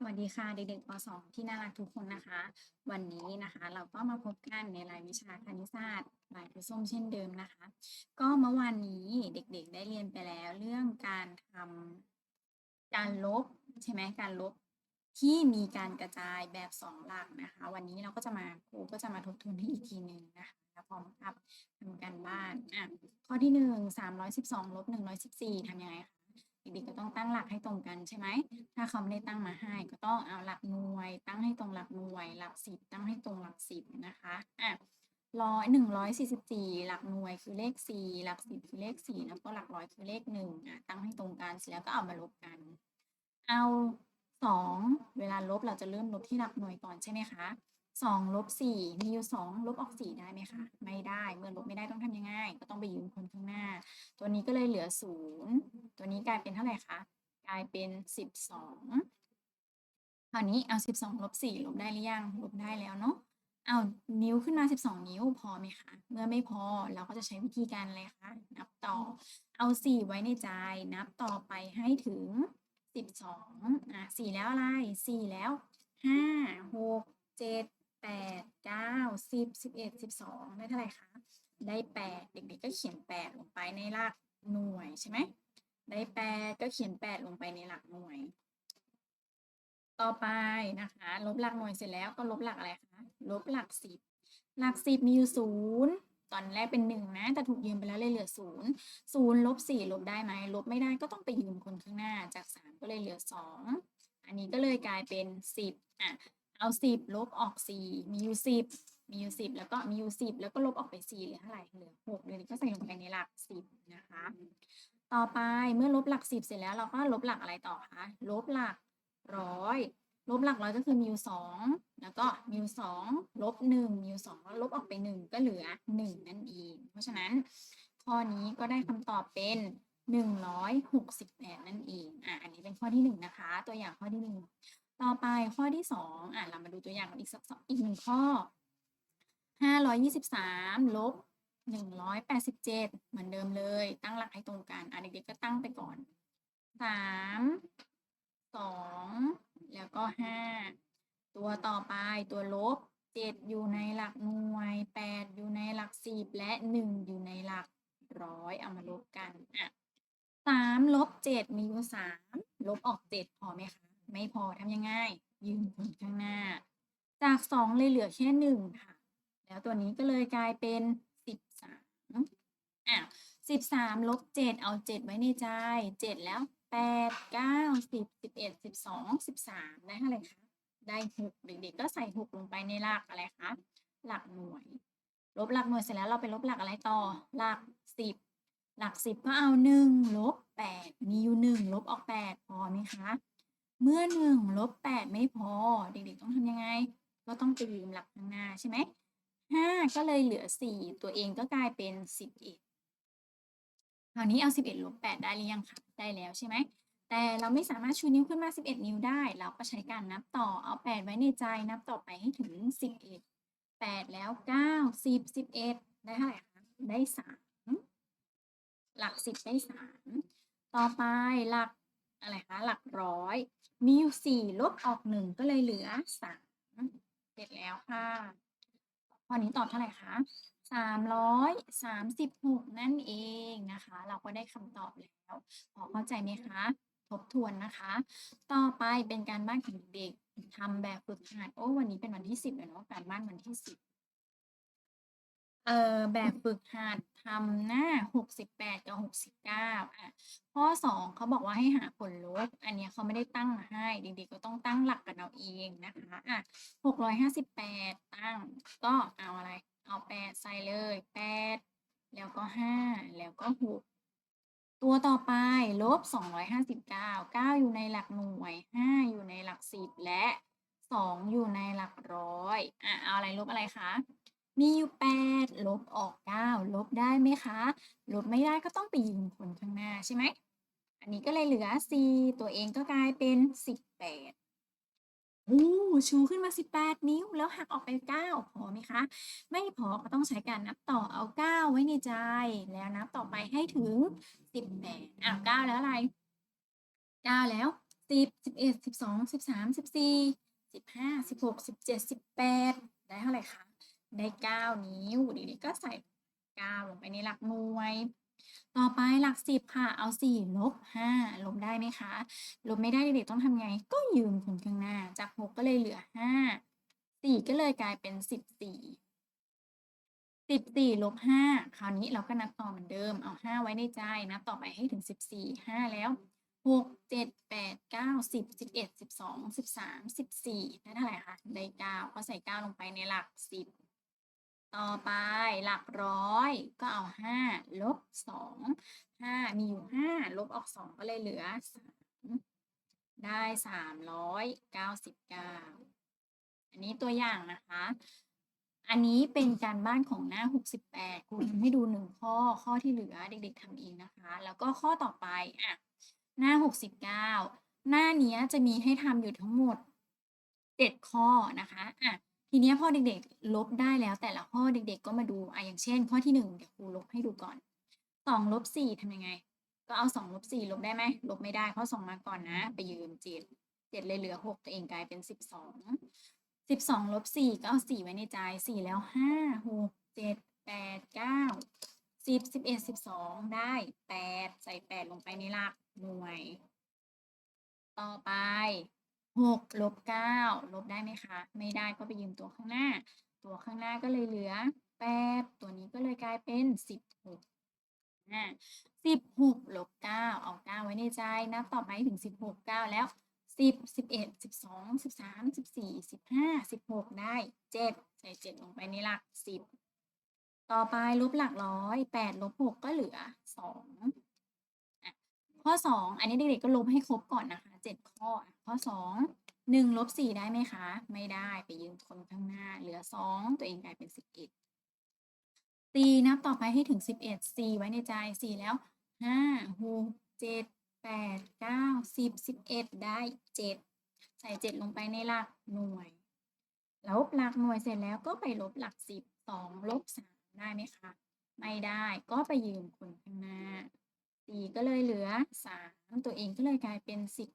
สวัสดีค่ะเด็กๆป .2 ที่น่ารักทุกคนนะคะ วันนี้นะคะเราก็มาพบกันในรายวิชาคณิตศาสตร์รายครูส้มเช่นเดิมนะคะ ก็เมื่อวานนี้เด็กๆได้เรียนไปแล้วเรื่องการทำการลบใช่ไหมการลบที่มีการกระจายแบบสองหลักนะคะ วันนี้เราก็จะมาครูก็จะมาทบทวนให้อีกทีหนึ่งนะคะพร้อมกับทำการบ้านอะข้อที่หนึ่งสามร้อยสิบสองลบหนึ่งร้อยสิบสี่ทำยังไงคะ เด็กๆก็ต้องตั้งหลักให้ตรงกันใช่ไหม ถ้าเขาไม่ได้ตั้งมาให้ก็ต้องเอาหลักหน่วย ตั้งให้ตรงหลักหน่วย หลักสิบตั้งให้ตรงหลักสิบนะคะอะร้อยหนึ่งร้อยสี่สิบสี่หลักหน่วยคือเลขสี่หลักสิบคือเลขสี่แล้วก็หลักร้อยคือเลขหนึ่งอะตั้งให้ตรงกันเสร็จแล้วก็เอามาลบกัน เอาสองเวลาลบเราจะเริ่มลบที่หลักหน่วยก่อนใช่ไหมคะ สองลบสี่มีอยู่สองลบออกสี่ได้ไหมคะ ไม่ได้เมื่อลบไม่ได้ต้องทำยังไง ก็ต้องไปยืมคนข้างหน้า ตัวนี้ก็เลยเหลือศูนย์ตัวนี้กลายเป็นเท่าไหร่คะ กลายเป็นสิบสองคราวนี้เอาสิบสองลบสี่ลบได้หรือยัง ลบได้แล้วเนาะเอานิ้วขึ้นมาสิบสองนิ้วพอไหมคะ เมื่อไม่พอเราก็จะใช้วิธีการอะไรคะ นับต่อ เอาสี่ไว้ในใจ นับต่อไปให้ถึงสิบสองอะสี่แล้วอะไรสี่แล้วห้าหกเจ็ด แปดเก้าสิบสิบเอ็ดสิบสองได้เท่าไหร่คะได้แปดเด็กๆก็เขียนแปดลงไปในหลักหน่วยใช่ไหมได้แปดก็เขียนแปดลงไปในหลักหน่วย ต่อไปนะคะ ลบหลักหน่วยเสร็จแล้วก็ลบหลักอะไรคะลบหลักสิบหลักสิบมีอยู่ศูนย์ตอนแรกเป็นหนึ่งนะ แต่ถูกยืมไปแล้วเลยเหลือศูนย์ศูนย์ลบสี่ลบได้ไหมลบไม่ได้ก็ต้องไปยืมคนข้างหน้าจากสามก็เลยเหลือสองอันนี้ก็เลยกลายเป็นสิบอะ เอาสิบลบออกสี่มีอยู่สิบมีอยู่สิบแล้วก็มีอยู่สิบแล้วก็ลบออกไปสี่เหลือเท่าไหร่เหลือหกเลยก็ใส่ลงไปในหลักสิบนะคะ ต่อไปเมื่อลบหลักสิบเสร็จแล้วเราก็ลบหลักอะไรต่อคะลบหลักร้อยลบหลักร้อยก็คือมีอยู่สองแล้วก็มีอยู่สองลบหนึ่งมีอยู่สองแล้วลบออกไปหนึ่งก็เหลือหนึ่งนั่นเอง เพราะฉะนั้นข้อนี้ก็ได้คำตอบเป็นหนึ่งร้อยหกสิบแปดนั่นเองอะอันนี้เป็นข้อที่หนึ่งนะคะ ตัวอย่างข้อที่หนึ่ง ต่อไปข้อที่สองอะเรามาดูตัวอย่างกันอีกสักสองอีกหนึ่งข้อห้าร้อยยี่สิบสามลบหนึ่งร้อยแปดสิบเจ็ดเหมือนเดิมเลย ตั้งหลักให้ตรงกันอะเด็กๆก็ตั้งไปก่อนสามสองแล้วก็ห้าตัวต่อไปตัวลบเจ็ดอยู่ในหลักหน่วยแปดอยู่ในหลักสิบและหนึ่งอยู่ในหลักร้อยเอามาลบกันอะสามลบเจ็ดมีอยู่สามลบออกเจ็ดพอไหมคะ ไม่พอทำยังไง ยืนคนข้างหน้า จากสองเลยเหลือแค่หนึ่งค่ะ แล้วตัวนี้ก็เลยกลายเป็นสิบสามอะสิบสามลบเจ็ดเอาเจ็ดไว้ในใจเจ็ดแล้วแปดเก้าสิบสิบเอ็ดสิบสองสิบสามได้เท่าไหร่คะ ได้หกเด็กๆก็ใส่หกลงไปในหลักอะไรคะ หลักหน่วย ลบหลักหน่วยเสร็จแล้วเราไปลบหลักอะไรต่อ หลักสิบหลักสิบก็เอาหนึ่งลบแปดมีอยู่หนึ่งลบออกแปดพอไหมคะ เมื่อหนึ่งลบแปดไม่พอ เด็กๆต้องทำยังไง ก็ต้องไปยืมหลักข้างหน้าใช่ไหมห้าก็เลยเหลือสี่ตัวเองก็กลายเป็นสิบเอ็ดคราวนี้เอาสิบเอ็ดลบแปดได้หรือยังคะได้แล้วใช่ไหมแต่เราไม่สามารถชูนิ้วขึ้นมา 11 นิ้วได้ เราก็ใช้การนับต่อเอา 8 ไว้ในใจนับต่อไปให้ถึง 11 8 แล้ว 9 10 11 ได้เท่าไหร่คะได้ 3 หลัก 10 ได้ 3 ต่อไปหลัก อะไรคะ หลักร้อย มีอยู่4ลบออก1ก็เลยเหลือ3เสร็จแล้วค่ะข้อนี้ตอบเท่าไหร่คะ336นั่นเองนะคะ เราก็ได้คำตอบแล้วพอเข้าใจไหมคะ ทบทวนนะคะ ต่อไปเป็นการบ้านของเด็กทำแบบฝึกหัดโอ้วันนี้เป็นวันที่สิบแล้วเนาะการบ้านวันที่สิบ เออแบบฝึกหัดทำหน้าหกสิบแปดกับหกสิบเก้าอะ ข้อสองเขาบอกว่าให้หาผลลบ อันเนี้ยเขาไม่ได้ตั้งมาให้เด็กๆก็ต้องตั้งหลักกันเอาเองนะคะ อะหกร้อยห้าสิบแปดตั้ง ก็เอาอะไร เอาแปดใส่เลยแปดแล้วก็ห้าแล้วก็หกตัวต่อไปลบ 259 9 อยู่ในหลักหน่วย 5 อยู่ในหลักสิบและ 2 อยู่ในหลักร้อย อะ เอาอะไรลบอะไรคะ มีอยู่ 8 ลบออก 9 ลบได้ไหมคะ ลบไม่ได้ก็ต้องไปยืมคนข้างหน้าใช่ไหม อันนี้ก็เลยเหลือ 4 ตัวเองก็กลายเป็น 18โอ้ชูขึ้นมา 18 นิ้ว แล้วหักออกไป 9 พอไหมคะ ไม่พอก็ต้องใช้การนับต่อเอา 9 ไว้ในใจ แล้วนับต่อไปให้ถึง 18อ้าว9แล้วอะไร 9 แล้วสิบสิบเอ็ดสิบสองสิบสามสิบสี่สิบห้าสิบหกสิบเจ็ดสิบแปดได้เท่าไหร่คะ ได้เก้านิ้วเด็กๆก็ใส่เก้าลงไปในหลักหน่วย ต่อไปหลักสิบค่ะ เอาสี่ลบห้าลบได้ไหมคะ ลบไม่ได้เด็กๆต้องทำไง ก็ยืมคนข้างหน้า จากหกก็เลยเหลือห้าสี่ก็เลยกลายเป็นสิบสี่สิบสี่ลบห้าคราวนี้เราก็นับต่อเหมือนเดิม เอาห้าไว้ในใจนับต่อไปให้ถึงสิบสี่ห้าแล้วหกเจ็ดแปดเก้าสิบสิบเอ็ดสิบสองสิบสามสิบสี่ได้เท่าไหร่คะได้เก้าก็ใส่เก้าลงไปในหลักสิบ ต่อไปหลักร้อยก็เอาห้าลบสองห้ามีอยู่ห้าลบออกสองก็เลยเหลือสามได้สามร้อยเก้าสิบเก้าอันนี้ตัวอย่างนะคะ อันนี้เป็นการบ้านของหน้าหกสิบแปดครูทำให้ดูหนึ่งข้อข้อที่เหลือเด็กๆทำเองนะคะ แล้วก็ข้อต่อไปอะหน้าหกสิบเก้าหน้านี้จะมีให้ทำอยู่ทั้งหมดเจ็ดข้อนะคะอะ ทีเนี้ยพอเด็กๆ ลบได้แล้ว แต่ละข้อเด็กๆ ก็มาดูอะอย่างเช่น ข้อที่หนึ่งเดี๋ยวครูลบให้ดูก่อนสองลบสี่ทำยังไง ก็เอาสองลบสี่ลบได้ไหมลบไม่ได้เพราะสองมาก่อนนะ ไปยืมเจ็ดเจ็ดเลยเหลือหกตัวเองกลายเป็นสิบสองสิบสองลบสี่ก็เอาสี่ไว้ในใจสี่แล้วห้าหกเจ็ดแปดเก้าสิบสิบเอ็ดสิบสองได้แปดใส่แปดลงไปในหลักหน่วย ต่อไป หกลบเก้าลบได้ไหมคะ ไม่ได้ก็ไปยืมตัวข้างหน้า ตัวข้างหน้าก็เลยเหลือแปดตัวนี้ก็เลยกลายเป็นสิบหกอ่าสิบหกลบเก้าเอาเก้าไว้ในใจนับต่อไปถึงสิบหกเก้าแล้วสิบสิบเอ็ดสิบสองสิบสามสิบสี่สิบห้าสิบหกได้เจ็ดใส่เจ็ดลงไปในหลักสิบต่อไปลบหลักร้อยแปดลบหกก็เหลือสองข้อสองอันนี้เด็กๆก็ลบให้ครบก่อนนะคะเจ็ดข้อ ข้อสองหนึ่งลบสี่ได้ไหมคะ ไม่ได้ไปยืมคนข้างหน้า เหลือสองตัวเองกลายเป็นสิบเอ็ดสี่นับต่อไปให้ถึงสิบเอ็ดสี่ไว้ในใจสี่แล้วห้าหกเจ็ดแปดเก้าสิบสิบเอ็ดได้เจ็ดใส่เจ็ดลงไปในหลักหน่วย ลบหลักหน่วยเสร็จแล้วก็ไปลบหลักสิบสองลบสามได้ไหมคะ ไม่ได้ก็ไปยืมคนข้างหน้าสี่ก็เลยเหลือสามตัวเองก็เลยกลายเป็นสิบ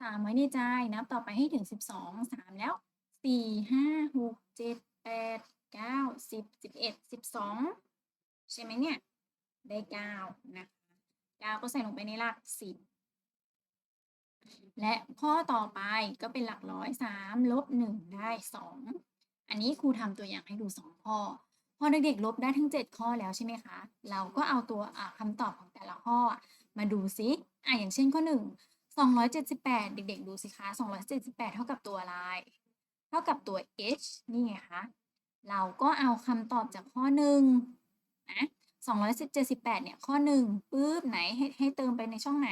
สามไว้ในใจนับต่อไปให้ถึงสิบสองสามแล้วสี่ห้าหกเจ็ดแปดเก้าสิบสิบเอ็ดสิบสองใช่ไหมเนี่ย ได้เก้านะคะเก้าก็ใส่ลงไปในหลักสิบและข้อต่อไปก็เป็นหลักร้อยสามลบหนึ่งได้สองอันนี้ครูทำตัวอย่างให้ดูสองข้อ พอเด็กๆลบได้ทั้ง7ข้อแล้วใช่ไหมคะ เราก็เอาตัวอะคำตอบของแต่ละข้อมาดูซิอะอย่างเช่นข้อ1 278 เด็กๆ ดูสิคะ 278 เท่ากับตัวอะไร เท่ากับตัว h นี่ไงคะ เราก็เอาคำตอบจากข้อ1นะ278 เนี่ย ข้อ1ปุ๊บไหนให้ให้เติมไปในช่องไหน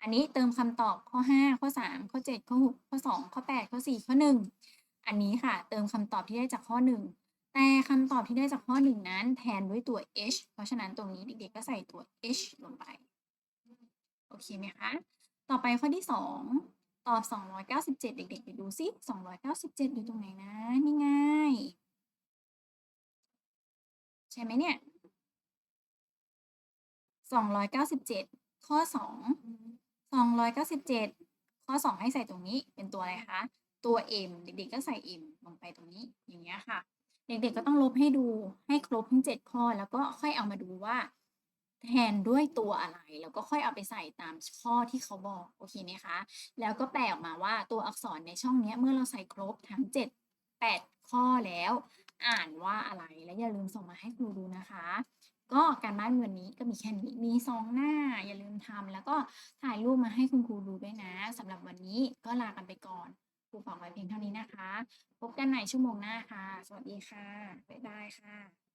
อันนี้เติมคำตอบข้อ 5 ข้อ 3 ข้อ 7 ข้อ 6 ข้อ 2 ข้อ 8 ข้อ 4 ข้อ 1 อันนี้ค่ะ เติมคำตอบที่ได้จากข้อ 1 แต่คำตอบที่ได้จากข้อหนึ่งนั้น แทนด้วยตัว h เพราะฉะนั้นตรงนี้เด็กๆ ก็ใส่ตัว h ลงไป โอเคไหมคะ ต่อไปข้อที่สองตอบ 297 เด็กๆไปดูซิ297 อยู่ตรงไหนนะ นี่ไง ใช่ไหมเนี่ย 297 ข้อ 2 297 ข้อ 2 ให้ใส่ตรงนี้เป็นตัวอะไรคะ ตัว m เด็กๆก็ใส่ m ลงไปตรงนี้อย่างเงี้ยค่ะ เด็กๆก็ต้องลบให้ดูให้ครบทั้ง 7 ข้อแล้วก็ค่อยเอามาดูว่า แทนด้วยตัวอะไร แล้วก็ค่อยเอาไปใส่ตามข้อที่เขาบอก โอเคไหมคะ แล้วก็แปลออกมาว่าตัวอักษรในช่องนี้เมื่อเราใส่ครบทั้ง 7 8 ข้อแล้ว อ่านว่าอะไร และอย่าลืมส่งมาให้ครูดูนะคะ ก็การบ้านวันนี้ก็มีแค่นี้ มีสองหน้า อย่าลืมทำแล้วก็ถ่ายรูปมาให้คุณครูดูด้วยนะสำหรับวันนี้ก็ลากันไปก่อนครูฝากไว้เพียงเท่านี้นะคะ พบกันใหม่ชั่วโมงหน้าค่ะ สวัสดีค่ะ บ๊ายบายค่ะ